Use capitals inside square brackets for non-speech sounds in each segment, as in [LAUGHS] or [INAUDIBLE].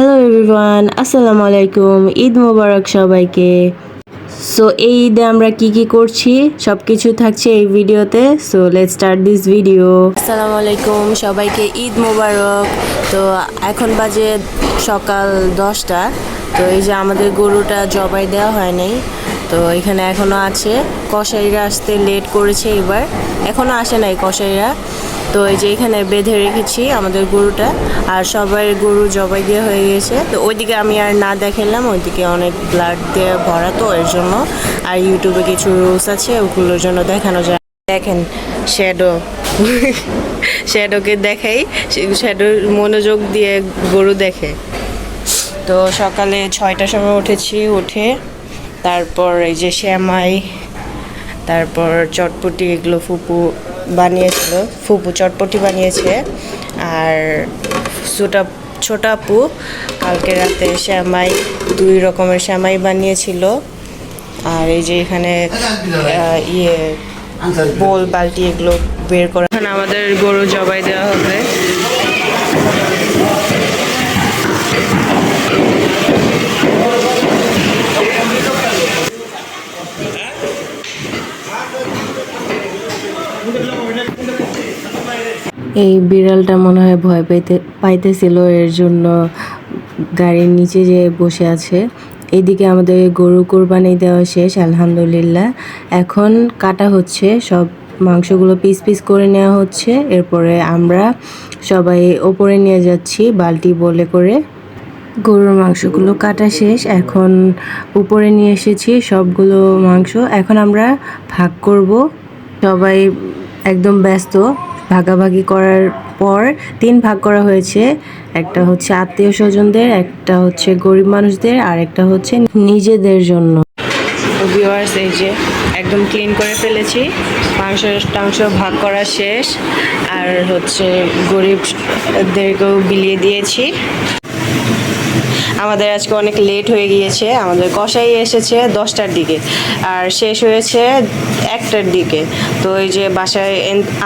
Hello everyone আসসালামু আলাইকুম ঈদ মোবারক সবাইকে। সো এই ঈদে আমরা কি কি করছি? সব কিছু থাকছে এই ভিডিওতে। So let start this video আসসালামু আলাইকুম। সবাইকে ঈদ মোবারক। তো, এখন বাজে সকাল দশটা। তো, এই যে আমাদের গরুটা জবাই দেওয়া হয় নাই। তো, এখানে এখনও আছে। কসাইরা আসতে লেট করেছে এবার। এখনও আসে নাই কসাইরা। তো এই যে এখানে বেঁধে রেখেছি আমাদের গরুটা, আর সবাই গরু জবাই দিয়ে হয়ে গেছে। তো ওইদিকে আমি আর না দেখালাম, ওইদিকে অনেক ব্লাড দিয়ে ভরা তো, এর জন্য। আর ইউটিউবে কিছু রুলস আছে, ওগুলোর জন্য দেখানো যায়। দেখেন শ্যাডো শ্যাডোকে দেখাই শ্যাডো মনোযোগ দিয়ে গরু দেখে। তো সকালে ছয়টার সময় উঠেছি, উঠে তারপর এই যে শ্যামাই, তারপর চটপটি, এগুলো ফুপু বানিয়েছিল, ফুপু চটপটি বানিয়েছে। আর ছোটা ছোটা আপু কালকে রাতে শ্যামাই, দুই রকমের শ্যামাই বানিয়েছিল। আর এই যে এখানে ইয়ে বোল, বালতি এগুলো বের করা আমাদের গরু জবাই দেওয়া হবে। এই বিড়ালটা মনে হয় ভয় পাইতে পাইতেছিল, এর জন্য গাড়ির নিচে যে বসে আছে। এদিকে আমাদের গরু কোরবানি দেওয়া শেষ, আলহামদুলিল্লাহ। এখন কাটা হচ্ছে, সব মাংসগুলো পিস পিস করে নেওয়া হচ্ছে। এরপরে আমরা সবাই ওপরে নিয়ে যাচ্ছি, বালতি বলে করে। গরুর মাংসগুলো কাটা শেষ, এখন উপরে নিয়ে এসেছি সবগুলো মাংস। এখন আমরা ভাগ করব। সবাই একদম ব্যস্ত। ভাগাভাগি করার পর তিন ভাগ করা হয়েছে। একটা হচ্ছে আত্মীয় স্বজনদের, একটা হচ্ছে গরিব মানুষদের, আর একটা হচ্ছে নিজেদের জন্য। ভিউয়ার্স এই যে একদম ক্লিন করে ফেলেছি। মাংস, টাংস ভাগ করা শেষ। আর হচ্ছে গরিবদেরকেও বিলিয়ে দিয়েছি। আমাদের আজকে অনেক লেট হয়ে গিয়েছে, আমাদের কষাই এসেছে দশটার দিকে, আর শেষ হয়েছে একটার দিকে। তো এই যে বাসায়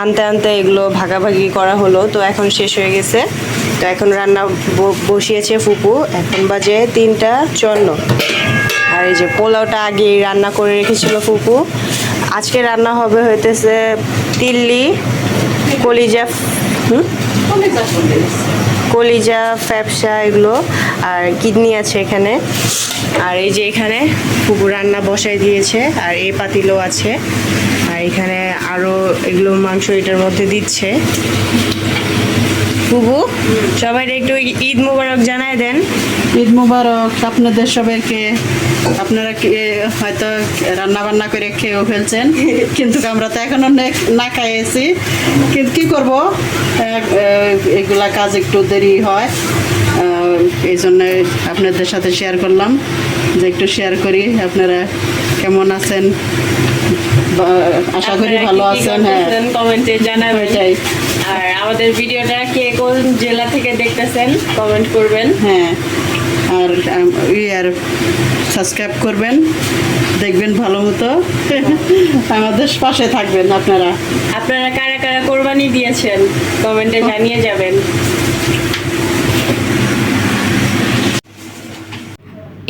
আনতে আনতে এগুলো ভাগাভাগি করা হলো, তো এখন শেষ হয়ে গেছে। তো এখন রান্না বসিয়েছে ফুপু, এখন বাজে তিনটা চন্ন আর এই যে পোলাওটা আগেই রান্না করে রেখেছিল ফুপু। আজকে রান্না হবে হইতেছে তিল্লি কলিজা, হুম? কলিজা, ফ্যাপসা এগুলো আর কিডনি আছে এখানে। আর এই যে এখানে পুকুর রান্না বসাই দিয়েছে, আর এই পাতিলও আছে। এখানে আরও এগুলো মাংস এটার মধ্যে দিচ্ছে। বুবু সবাই একটু ঈদ মোবারক জানায় দেন। ঈদ মুবারক, আপনাদের সবাইকে। আপনারা হয়তো রান্না বান্না করে খেয়েও ফেলছেন, কিন্তু আমরা তো এখনও নে- খাইয়েছি। কিন্তু কি করব? এগুলা কাজ একটু দেরি হয়। এই জন্য আপনাদের সাথে শেয়ার করলাম যে একটু শেয়ার করি আপনারা কেমন আছেন আশা করি ভালো আছেন হ্যাঁ। কমেন্টে জানাবেন। ওইটাই আর আমাদের ভিডিওটা কে কোন জেলা থেকে দেখতেছেন কমেন্ট করবেন। হ্যাঁ আর আর সাবস্ক্রাইব করবেন দেখবেন ভালো মতো। [LAUGHS] আমাদের পাশে থাকবেন আপনারা। আপনারা কারা কারা কোরবানি দিয়েছেন কমেন্টে জানিয়ে যাবেন।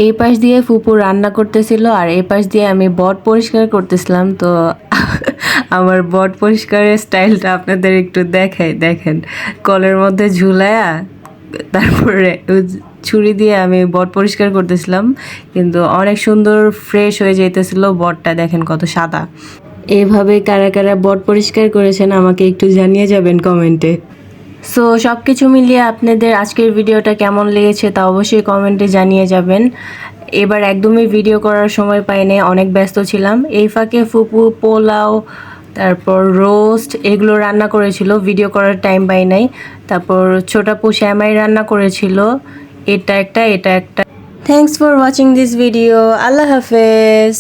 এই পাশ দিয়ে ফুপু রান্না করতেছিল আর এই পাশ দিয়ে আমি বট পরিষ্কার করতেছিলাম। তো আমার বট পরিষ্কারের স্টাইলটা আপনাদের একটু দেখাই, দেখেন। কলের মধ্যে ঝুলায়া, তারপরে ছুরি দিয়ে আমি বট পরিষ্কার করতেছিলাম। কিন্তু অনেক সুন্দর ফ্রেশ হয়ে যাইতেছিল বটটা, দেখেন কত সাদা। এভাবে কারা কারা বট পরিষ্কার করেছেন আমাকে একটু জানিয়ে যাবেন কমেন্টে। সো সব কিছু মিলিয়ে আপনাদের আজকের ভিডিওটা কেমন লেগেছে তা অবশ্যই কমেন্টে জানিয়ে যাবেন। এবার একদমই ভিডিও করার সময় পাইনি, অনেক ব্যস্ত ছিলাম। এই ফাঁকে ফুপু, পোলাও, তারপর রোস্ট এগুলো রান্না করেছিল ভিডিও করার টাইম পাই নাই। তারপর ছোটাপু শ্যামাই রান্না করেছিল, এটা একটা এটা একটা। Thanks for watching this video আল্লাহ হাফেজ।